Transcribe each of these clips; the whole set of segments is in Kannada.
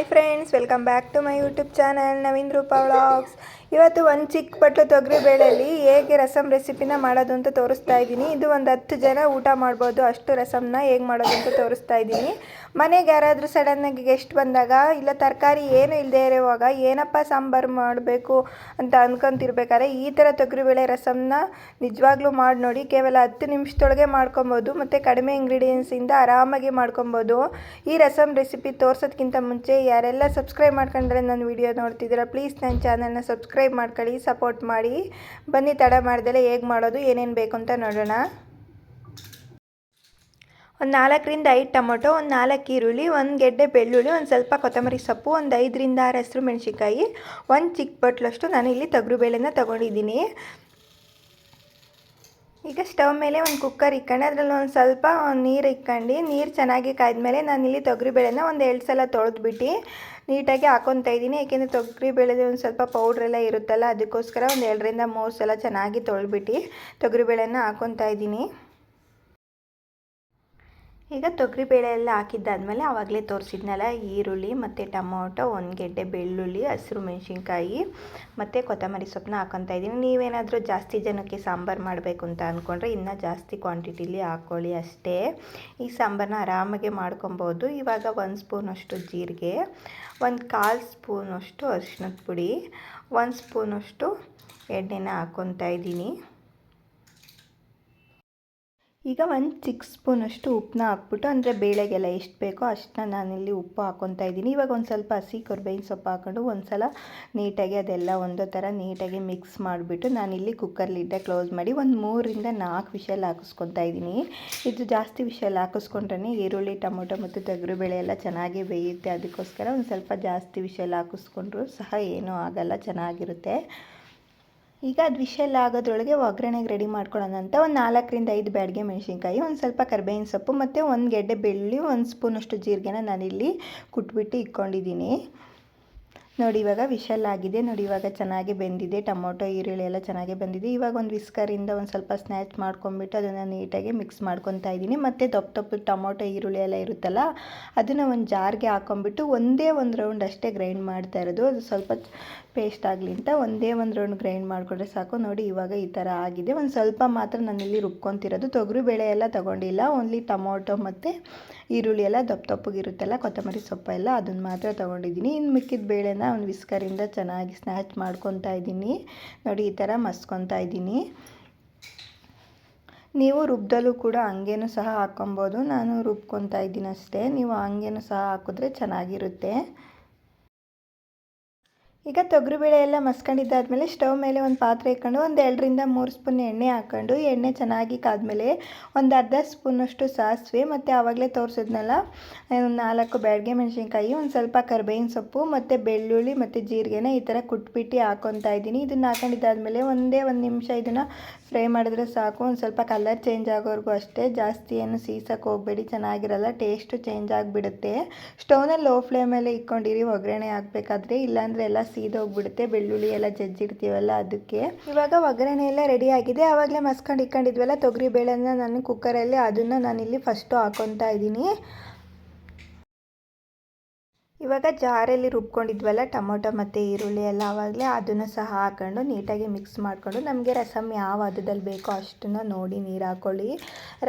hi friends welcome back to my YouTube channel Naveen Roopa vlogs ಇವತ್ತು ಒಂದು ಚಿಕ್ಕ ಬಟ್ಲು ತೊಗರಿ ಬೇಳೆಯಲ್ಲಿ ಹೇಗೆ ರಸಮ್ ರೆಸಿಪಿನ ಮಾಡೋದು ಅಂತ ತೋರಿಸ್ತಾ ಇದ್ದೀನಿ. ಇದು ಒಂದು ಹತ್ತು ಜನ ಊಟ ಮಾಡ್ಬೋದು. ಅಷ್ಟು ರಸಮ್ನ ಹೇಗೆ ಮಾಡೋದು ಅಂತ ತೋರಿಸ್ತಾ ಇದ್ದೀನಿ. ಮನೆಗೆ ಯಾರಾದರೂ ಸಡನ್ನಾಗಿ ಗೆಸ್ಟ್ ಬಂದಾಗ, ಇಲ್ಲ ತರಕಾರಿ ಏನು ಇಲ್ಲದೆ ಇರುವಾಗ ಏನಪ್ಪ ಸಾಂಬಾರು ಮಾಡಬೇಕು ಅಂತ ಅಂದ್ಕೊಂತಿರ್ಬೇಕಾದ್ರೆ ಈ ಥರ ತೊಗರಿಬೇಳೆ ರಸಮ್ನ ನಿಜವಾಗ್ಲೂ ಮಾಡಿ ನೋಡಿ. ಕೇವಲ ಹತ್ತು ನಿಮಿಷದೊಳಗೆ ಮಾಡ್ಕೊಬೋದು. ಮತ್ತು ಕಡಿಮೆ ಇಂಗ್ರೀಡಿಯೆಂಟ್ಸಿಂದ ಆರಾಮಾಗಿ ಮಾಡ್ಕೊಬೋದು. ಈ ರಸಮ್ ರೆಸಿಪಿ ತೋರ್ಸೋದ್ಕಿಂತ ಮುಂಚೆ ಯಾರೆಲ್ಲ ಸಬ್ಸ್ಕ್ರೈಬ್ ಮಾಡ್ಕೊಂಡ್ರೆ ನನ್ನ ವಿಡಿಯೋ ನೋಡ್ತಿದ್ದೀರಾ ಪ್ಲೀಸ್ ನನ್ನ ಚಾನಲ್ನ ಸಬ್ಸ್ಕ್ರೈಬ್ ಮಾಡ್ಕೊಳ್ಳಿ ಸಪೋರ್ಟ್ ಮಾಡಿ. ಬನ್ನಿ, ತಡ ಮಾಡ್ದಲೇ ಹೇಗೆ ಮಾಡೋದು, ಏನೇನು ಬೇಕು ಅಂತ ನೋಡೋಣ. ಒಂದು ನಾಲ್ಕರಿಂದ ಐದು ಟೊಮೊಟೊ, ಒಂದು ನಾಲ್ಕು ಈರುಳ್ಳಿ, ಒಂದು ಗೆಡ್ಡೆ ಬೆಳ್ಳುಳ್ಳಿ, ಒಂದು ಸ್ವಲ್ಪ ಕೊತ್ತಂಬರಿ ಸೊಪ್ಪು, ಒಂದು ಐದರಿಂದ ಆರು ಹಸಿರು ಮೆಣಸಿನ್ಕಾಯಿ, ಒಂದು ಚಿಕ್ಕ ಬಟ್ಲಷ್ಟು ನಾನು ಇಲ್ಲಿ ತೊಗರಿಬೇಳೆನ ತೊಗೊಂಡಿದ್ದೀನಿ. ಈಗ ಸ್ಟವ್ ಮೇಲೆ ಒಂದು ಕುಕ್ಕರ್ ಇಕ್ಕೊಂಡು ಅದರಲ್ಲಿ ಒಂದು ಸ್ವಲ್ಪ ನೀರು ಇಕ್ಕೊಂಡು ನೀರು ಚೆನ್ನಾಗಿ ಕಾಯ್ದ್ಮೇಲೆ ನಾನು ಇಲ್ಲಿ ತೊಗರಿಬೇಳೆನ ಒಂದು ಎರಡು ಸಲ ತೊಳೆದ್ಬಿಟ್ಟು ನೀಟಾಗಿ ಹಾಕೊತಾ ಇದ್ದೀನಿ. ಏಕೆಂದರೆ ತೊಗರಿಬೇಳೆದು ಒಂದು ಸ್ವಲ್ಪ ಪೌಡ್ರೆಲ್ಲ ಇರುತ್ತಲ್ಲ, ಅದಕ್ಕೋಸ್ಕರ ಒಂದು ಎರಡರಿಂದ ಮೂರು ಸಲ ಚೆನ್ನಾಗಿ ತೊಳೆದ್ಬಿಟ್ಟು ತೊಗರಿಬೇಳೆನ ಹಾಕೊತಾ ಇದ್ದೀನಿ. ಈಗ ತೊಗರಿಬೇಳೆ ಎಲ್ಲ ಹಾಕಿದ್ದಾದ್ಮೇಲೆ ಆವಾಗಲೇ ತೋರಿಸಿದ್ನಲ್ಲ, ಈರುಳ್ಳಿ ಮತ್ತು ಟೊಮೊಟೊ ಒಂದು ಗೆಡ್ಡೆ ಬೆಳ್ಳುಳ್ಳಿ, ಹಸಿರು ಮೆಣಸಿನ್ಕಾಯಿ ಮತ್ತು ಕೊತ್ತಂಬರಿ ಸೊಪ್ಪನ್ನ ಹಾಕೊತಾ ಇದ್ದೀನಿ. ನೀವೇನಾದರೂ ಜಾಸ್ತಿ ಜನಕ್ಕೆ ಸಾಂಬಾರು ಮಾಡಬೇಕು ಅಂತ ಅಂದ್ಕೊಂಡ್ರೆ ಇನ್ನೂ ಜಾಸ್ತಿ ಕ್ವಾಂಟಿಟಿಲಿ ಹಾಕ್ಕೊಳ್ಳಿ ಅಷ್ಟೇ. ಈ ಸಾಂಬಾರನ್ನ ಆರಾಮಾಗಿ ಮಾಡ್ಕೊಬೋದು. ಇವಾಗ ಒಂದು ಸ್ಪೂನಷ್ಟು ಜೀರಿಗೆ, ಒಂದು ಕಾಲು ಸ್ಪೂನಷ್ಟು ಅರಿಶಿನದ ಪುಡಿ, ಒಂದು ಸ್ಪೂನಷ್ಟು ಎಣ್ಣೆನ ಹಾಕೊತಾ ಇದ್ದೀನಿ. ಈಗ ಒಂದು ಚಿಕ್ಕ ಸ್ಪೂನಷ್ಟು ಉಪ್ಪನ್ನ ಹಾಕ್ಬಿಟ್ಟು, ಅಂದರೆ ಬೇಳೆಗೆಲ್ಲ ಎಷ್ಟು ಬೇಕೋ ಅಷ್ಟನ್ನ ನಾನಿಲ್ಲಿ ಉಪ್ಪು ಹಾಕ್ಕೊತಾ ಇದ್ದೀನಿ. ಇವಾಗ ಒಂದು ಸ್ವಲ್ಪ ಹಸಿ ಕೊರ್ಬೇವಿನ ಸೊಪ್ಪು ಹಾಕ್ಕೊಂಡು ಒಂದು ಸಲ ನೀಟಾಗಿ ಅದೆಲ್ಲ ಒಂದೇ ಥರ ನೀಟಾಗಿ ಮಿಕ್ಸ್ ಮಾಡಿಬಿಟ್ಟು ನಾನಿಲ್ಲಿ ಕುಕ್ಕರ್ ಕ್ಲೋಸ್ ಮಾಡಿ ಒಂದು ಮೂರರಿಂದ ನಾಲ್ಕು ವಿಷಲ್ ಹಾಕಿಸ್ಕೊತಾ ಇದ್ದೀನಿ. ಇದು ಜಾಸ್ತಿ ವಿಷಲ್ ಹಾಕಿಸ್ಕೊಂಡ್ರೆ ಈರುಳ್ಳಿ, ಟೊಮೊಟೊ ಮತ್ತು ತೊಗರಿಬೇಳೆ ಎಲ್ಲ ಚೆನ್ನಾಗಿ ಬೇಯುತ್ತೆ. ಅದಕ್ಕೋಸ್ಕರ ಒಂದು ಸ್ವಲ್ಪ ಜಾಸ್ತಿ ವಿಷಲ್ ಹಾಕಿಸ್ಕೊಂಡ್ರೂ ಸಹ ಏನೂ ಆಗಲ್ಲ, ಚೆನ್ನಾಗಿರುತ್ತೆ. ಈಗ ಅದು ವಿಷಲ್ ಆಗೋದ್ರೊಳಗೆ ಒಗ್ಗರಣೆಗೆ ರೆಡಿ ಮಾಡ್ಕೊಳ್ಳೋಣ ಅಂತ ಒಂದು ನಾಲ್ಕರಿಂದ ಐದು ಬ್ಯಾಡಿಗೆ ಮೆಣಸಿನ್ಕಾಯಿ, ಒಂದು ಸ್ವಲ್ಪ ಕರ್ಬೇವಿನ ಸೊಪ್ಪು ಮತ್ತು ಒಂದು ಗೆಡ್ಡೆ ಬೆಳ್ಳುಳ್ಳಿ, ಒಂದು ಸ್ಪೂನಷ್ಟು ಜೀರಿಗೆನ ನಾನಿಲ್ಲಿ ಕುಟ್ಬಿಟ್ಟು ಇಟ್ಕೊಂಡಿದ್ದೀನಿ ನೋಡಿ, ಇವಾಗ ವಿಶಲ್ ಆಗಿದೆ. ನೋಡಿ, ಇವಾಗ ಚೆನ್ನಾಗಿ ಬೆಂದಿದೆ. ಟೊಮೊಟೊ, ಈರುಳ್ಳಿ ಎಲ್ಲ ಚೆನ್ನಾಗಿ ಬಂದಿದೆ. ಇವಾಗ ಒಂದು ವಿಸ್ಕರಿಂದ ಒಂದು ಸ್ವಲ್ಪ ಸ್ನ್ಯಾಚ್ ಮಾಡ್ಕೊಂಡ್ಬಿಟ್ಟು ಅದನ್ನು ನೀಟಾಗಿ ಮಿಕ್ಸ್ ಮಾಡ್ಕೊತಾ ಇದ್ದೀನಿ. ಮತ್ತು ದಪ್ಪ ದಪ್ಪ ಟೊಮೊಟೊ, ಈರುಳ್ಳಿ ಎಲ್ಲ ಇರುತ್ತಲ್ಲ, ಅದನ್ನು ಒಂದು ಜಾರ್ಗೆ ಹಾಕೊಂಬಿಟ್ಟು ಒಂದೇ ಒಂದು ರೌಂಡ್ ಅಷ್ಟೇ ಗ್ರೈಂಡ್ ಮಾಡ್ತಾ ಇರೋದು. ಅದು ಸ್ವಲ್ಪ ಪೇಸ್ಟ್ ಆಗಲಿ ಅಂತ ಒಂದೇ ಒಂದು ರೌಂಡ್ ಗ್ರೈಂಡ್ ಮಾಡಿಕೊಂಡ್ರೆ ಸಾಕು. ನೋಡಿ, ಇವಾಗ ಈ ಥರ ಆಗಿದೆ. ಒಂದು ಸ್ವಲ್ಪ ಮಾತ್ರ ನನ್ನಲ್ಲಿ ರುಬ್ಕೊತಿರೋದು. ತೊಗರಿ ಬೇಳೆ ಎಲ್ಲ ತೊಗೊಂಡಿಲ್ಲ. ಓನ್ಲಿ ಟೊಮೊಟೊ ಮತ್ತು ಈರುಳ್ಳಿ ಎಲ್ಲ ದಪ್ಪ ದಪ್ಪಗಿರುತ್ತಲ್ಲ ಕೊತ್ತಂಬರಿ ಸೊಪ್ಪು ಎಲ್ಲ ಅದನ್ನು ಮಾತ್ರ ತೊಗೊಂಡಿದ್ದೀನಿ. ಇನ್ನು ಮಿಕ್ಕಿದ ಬೇಳೆನ ಒಂದು ವಿಸ್ಕರಿಂದ ಚೆನ್ನಾಗಿ ಸ್ನ್ಯಾಚ್ ಮಾಡ್ಕೊತಾ ಇದ್ದೀನಿ. ನೋಡಿ, ಈ ಥರ ಮಸ್ಕೊತಾ ಇದ್ದೀನಿ. ನೀವು ರುಬ್ದಲ್ಲೂ ಕೂಡ ಹಂಗೇನು ಸಹ ಹಾಕ್ಕೊಬೋದು. ನಾನು ರುಬ್ಕೊತಾ ಇದ್ದೀನಿ ಅಷ್ಟೇ ನೀವು ಹಂಗೇನು ಸಹ ಹಾಕಿದ್ರೆ ಚೆನ್ನಾಗಿರುತ್ತೆ. ಈಗ ತೊಗರಿಬೇಳೆ ಎಲ್ಲ ಮಸ್ಕೊಂಡಿದ್ದಾದಮೇಲೆ ಸ್ಟವ್ ಮೇಲೆ ಒಂದು ಪಾತ್ರೆ ಇಟ್ಕೊಂಡು ಒಂದು ಎರಡರಿಂದ ಮೂರು ಸ್ಪೂನ್ ಎಣ್ಣೆ ಹಾಕ್ಕೊಂಡು, ಎಣ್ಣೆ ಚೆನ್ನಾಗಿ ಕಾದ್ಮೇಲೆ ಒಂದು ಅರ್ಧ ಸ್ಪೂನಷ್ಟು ಸಾಸಿವೆ ಮತ್ತು ಆವಾಗಲೇ ತೋರಿಸಿದ್ನಲ್ಲ ಒಂದು ನಾಲ್ಕು ಬ್ಯಾಡ್ಗೆ ಮೆಣಸಿನ್ಕಾಯಿ, ಒಂದು ಸ್ವಲ್ಪ ಕರ್ಬೇವಿನ ಸೊಪ್ಪು ಮತ್ತು ಬೆಳ್ಳುಳ್ಳಿ ಮತ್ತು ಜೀರಿಗೆನ ಈ ಥರ ಕುಟ್ಬಿಟ್ಟು ಹಾಕೊತಾ ಇದ್ದೀನಿ. ಇದನ್ನು ಹಾಕೊಂಡಿದ್ದಾದಮೇಲೆ ಒಂದೇ ಒಂದು ನಿಮಿಷ ಇದನ್ನು ಫ್ರೈ ಮಾಡಿದ್ರೆ ಸಾಕು. ಒಂದು ಸ್ವಲ್ಪ ಕಲರ್ ಚೇಂಜ್ ಆಗೋವರೆಗೂ ಅಷ್ಟೇ. ಜಾಸ್ತಿ ಏನು ಸೀಸಕ್ಕೆ ಹೋಗಬೇಡಿ, ಚೆನ್ನಾಗಿರಲ್ಲ, ಟೇಸ್ಟು ಚೇಂಜ್ ಆಗಿಬಿಡುತ್ತೆ. ಸ್ಟವ್ನ ಲೋ ಫ್ಲೇಮಲ್ಲೇ ಇಕ್ಕೊಂಡಿರಿ ಒಗ್ಗರಣೆ ಹಾಕ್ಬೇಕಾದ್ರೆ. ಇಲ್ಲಾಂದರೆ ಎಲ್ಲ ಸೀದೋಗ್ಬಿಡುತ್ತೆ. ಬೆಳ್ಳುಳ್ಳಿ ಎಲ್ಲ ಜಜ್ಜಿಡ್ತೀವಲ್ಲ ಅದಕ್ಕೆ. ಇವಾಗ ಒಗ್ಗರಣೆ ಎಲ್ಲ ರೆಡಿ ಆಗಿದೆ. ಆವಾಗಲೇ ಮಸ್ಕೊಂಡು ಇಕ್ಕೊಂಡಿದ್ವಲ್ಲ ತೊಗರಿ ಬೇಳೆನ ನಾನು ಕುಕ್ಕರಲ್ಲಿ ಅದನ್ನು ನಾನಿಲ್ಲಿ ಫಸ್ಟು ಹಾಕೊತಾ ಇದ್ದೀನಿ. ಇವಾಗ ಜಾರಲ್ಲಿ ರುಬ್ಕೊಂಡಿದ್ವಲ್ಲ ಟೊಮೊಟೊ ಮತ್ತು ಈರುಳ್ಳಿ ಎಲ್ಲ ಆವಾಗಲೇ ಅದನ್ನು ಸಹ ಹಾಕೊಂಡು ನೀಟಾಗಿ ಮಿಕ್ಸ್ ಮಾಡಿಕೊಂಡು ನಮಗೆ ರಸಮ್ ಯಾವ ಅದದಲ್ಲಿ ಬೇಕೋ ಅಷ್ಟನ್ನು ನೋಡಿ ನೀರು ಹಾಕ್ಕೊಳ್ಳಿ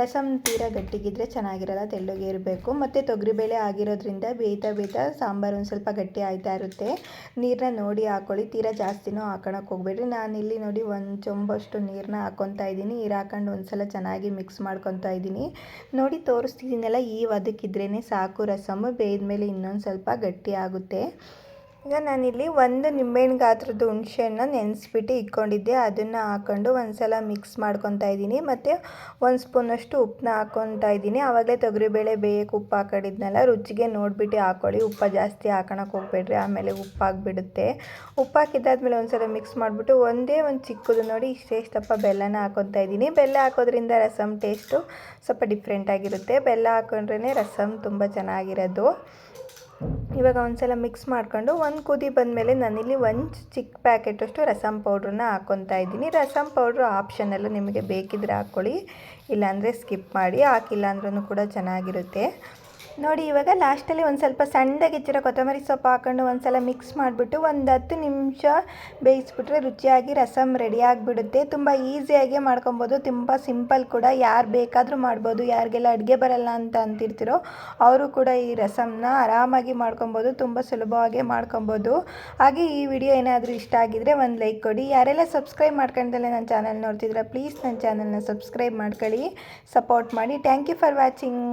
ರಸಮ್ ತೀರಾ ಗಟ್ಟಿಗಿದ್ರೆ ಚೆನ್ನಾಗಿರಲ್ಲ, ತೆಳ್ಳಗೆ ಇರಬೇಕು. ಮತ್ತು ತೊಗರಿಬೇಳೆ ಆಗಿರೋದ್ರಿಂದ ಬೇಯ್ತಾ ಬೇಯ್ತಾ ಸಾಂಬಾರು ಒಂದು ಸ್ವಲ್ಪ ಗಟ್ಟಿ ಆಯ್ತಾ ಇರುತ್ತೆ. ನೀರನ್ನ ನೋಡಿ ಹಾಕ್ಕೊಳ್ಳಿ ತೀರಾ ಜಾಸ್ತಿನೂ ಹಾಕೋಣಕ್ಕೆ ಹೋಗ್ಬೇಡ್ರಿ. ಇಲ್ಲಿ ನೋಡಿ ಒಂದು ಚೊಂಬಷ್ಟು ನೀರನ್ನ ಹಾಕೊತಾ ಇದ್ದೀನಿ. ನೀರು ಹಾಕೊಂಡು ಒಂದು ಸಲ ಚೆನ್ನಾಗಿ ಮಿಕ್ಸ್ ಮಾಡ್ಕೊತಾ ಇದ್ದೀನಿ. ನೋಡಿ ತೋರಿಸ್ತಿದ್ದೀನಲ್ಲ, ಈ ಅದಕ್ಕಿದ್ರೇ ಸಾಕು ರಸಮ್. ಬೇಯ್ದ ಮೇಲೆ ಇನ್ನೊಂದು ಸ್ವಲ್ಪ ಗಟ್ಟಿ ಆಗುತ್ತೆ ಈಗ ನಾನಿಲ್ಲಿ ಒಂದು ನಿಂಬೆಹಣ್ಣು ಗಾತ್ರದ ಹುಣಸೆಹಣ್ಣು ನೆನೆಸ್ಬಿಟ್ಟು ಇಟ್ಕೊಂಡಿದ್ದೆ ಅದನ್ನು ಹಾಕ್ಕೊಂಡು ಒಂದು ಸಲ ಮಿಕ್ಸ್ ಮಾಡ್ಕೊತಾ ಇದ್ದೀನಿ. ಮತ್ತು ಒಂದು ಸ್ಪೂನಷ್ಟು ಉಪ್ಪನ್ನ ಹಾಕ್ಕೊತಾ ಇದ್ದೀನಿ. ಆವಾಗಲೇ ತೊಗರಿಬೇಳೆ ಬೇಯಕ್ಕೆ ಉಪ್ಪು ಹಾಕೊಂಡಿದ್ನಲ್ಲ, ರುಚಿಗೆ ನೋಡಿಬಿಟ್ಟು ಹಾಕ್ಕೊಳ್ಳಿ ಉಪ್ಪು ಜಾಸ್ತಿ ಹಾಕೋಣಕ್ಕೆ ಹೋಗ್ಬೇಡ್ರಿ, ಆಮೇಲೆ ಉಪ್ಪಾಗಿಬಿಡುತ್ತೆ ಉಪ್ಪು ಹಾಕಿದ್ದಾದ್ಮೇಲೆ ಒಂದು ಸಲ ಮಿಕ್ಸ್ ಮಾಡಿಬಿಟ್ಟು ಒಂದೇ ಒಂದು ಚಿಕ್ಕದು ನೋಡಿ ಇಷ್ಟೇ ಇಷ್ಟಪ್ಪ ಬೆಲ್ಲನ ಹಾಕ್ಕೊತಾ ಇದ್ದೀನಿ. ಬೆಲ್ಲ ಹಾಕೋದ್ರಿಂದ ರಸಮ್ ಟೇಸ್ಟು ಸ್ವಲ್ಪ ಡಿಫ್ರೆಂಟಾಗಿರುತ್ತೆ ಬೆಲ್ಲ ಹಾಕೊಂಡ್ರೇ ರಸಮ್ ತುಂಬ ಚೆನ್ನಾಗಿರೋದು. ಇವಾಗ ಒಂದ್ಸಲ ಮಿಕ್ಸ್ ಮಾಡ್ಕೊಂಡು ಒಂದು ಕುದಿ ಬಂದಮೇಲೆ ನಾನಿಲ್ಲಿ ಒಂದು ಚಿಕ್ಕ ಪ್ಯಾಕೆಟಷ್ಟು ರಸಮ್ ಪೌಡ್ರನ್ನ ಹಾಕ್ಕೊತಾ ಇದ್ದೀನಿ. ರಸಮ್ ಪೌಡ್ರ್ ಆಪ್ಷನಲ್ಲು ನಿಮಗೆ ಬೇಕಿದ್ರೆ ಹಾಕ್ಕೊಳ್ಳಿ. ಇಲ್ಲಾಂದರೆ ಸ್ಕಿಪ್ ಮಾಡಿ. ಹಾಕಿಲ್ಲ ಅಂದ್ರೂ ಕೂಡ ಚೆನ್ನಾಗಿರುತ್ತೆ. ನೋಡಿ, ಇವಾಗ ಲಾಸ್ಟಲ್ಲಿ ಒಂದು ಸ್ವಲ್ಪ ಸಣ್ಣದಾಗಿ ಹೆಚ್ಚಿರೋ ಕೊತ್ತಂಬರಿ ಸೊಪ್ಪು ಹಾಕೊಂಡು ಒಂದು ಸಲ ಮಿಕ್ಸ್ ಮಾಡಿಬಿಟ್ಟು ಒಂದು ಹತ್ತು ನಿಮಿಷ ಬೇಯಿಸ್ಬಿಟ್ರೆ ರುಚಿಯಾಗಿ ರಸಮ್ ರೆಡಿ ಆಗಿಬಿಡುತ್ತೆ. ತುಂಬ ಈಸಿಯಾಗಿ ಮಾಡ್ಕೊಬೋದು. ತುಂಬ ಸಿಂಪಲ್ ಕೂಡ. ಯಾರು ಬೇಕಾದರೂ ಮಾಡ್ಬೋದು. ಯಾರಿಗೆಲ್ಲ ಅಡುಗೆ ಬರಲ್ಲ ಅಂತ ಅಂತಿರ್ತಿರೋ, ಅವರು ಕೂಡ ಈ ರಸಮ್ನ ಆರಾಮಾಗಿ ಮಾಡ್ಕೊಬೋದು. ತುಂಬ ಸುಲಭವಾಗಿ ಮಾಡ್ಕೊಬೋದು. ಹಾಗೆ ಈ ವಿಡಿಯೋ ಏನಾದರೂ ಇಷ್ಟ ಆಗಿದರೆ ಒಂದು ಲೈಕ್ ಕೊಡಿ. ಯಾರೆಲ್ಲ ಸಬ್ಸ್ಕ್ರೈಬ್ ಮಾಡ್ಕೊಂಡಲ್ಲೇ ನನ್ನ ಚಾನಲ್ ನೋಡ್ತಿದ್ರೆ ಪ್ಲೀಸ್ ನನ್ನ ಚಾನಲ್ನ ಸಬ್ಸ್ಕ್ರೈಬ್ ಮಾಡ್ಕೊಳ್ಳಿ. ಸಪೋರ್ಟ್ ಮಾಡಿ. Thank you for watching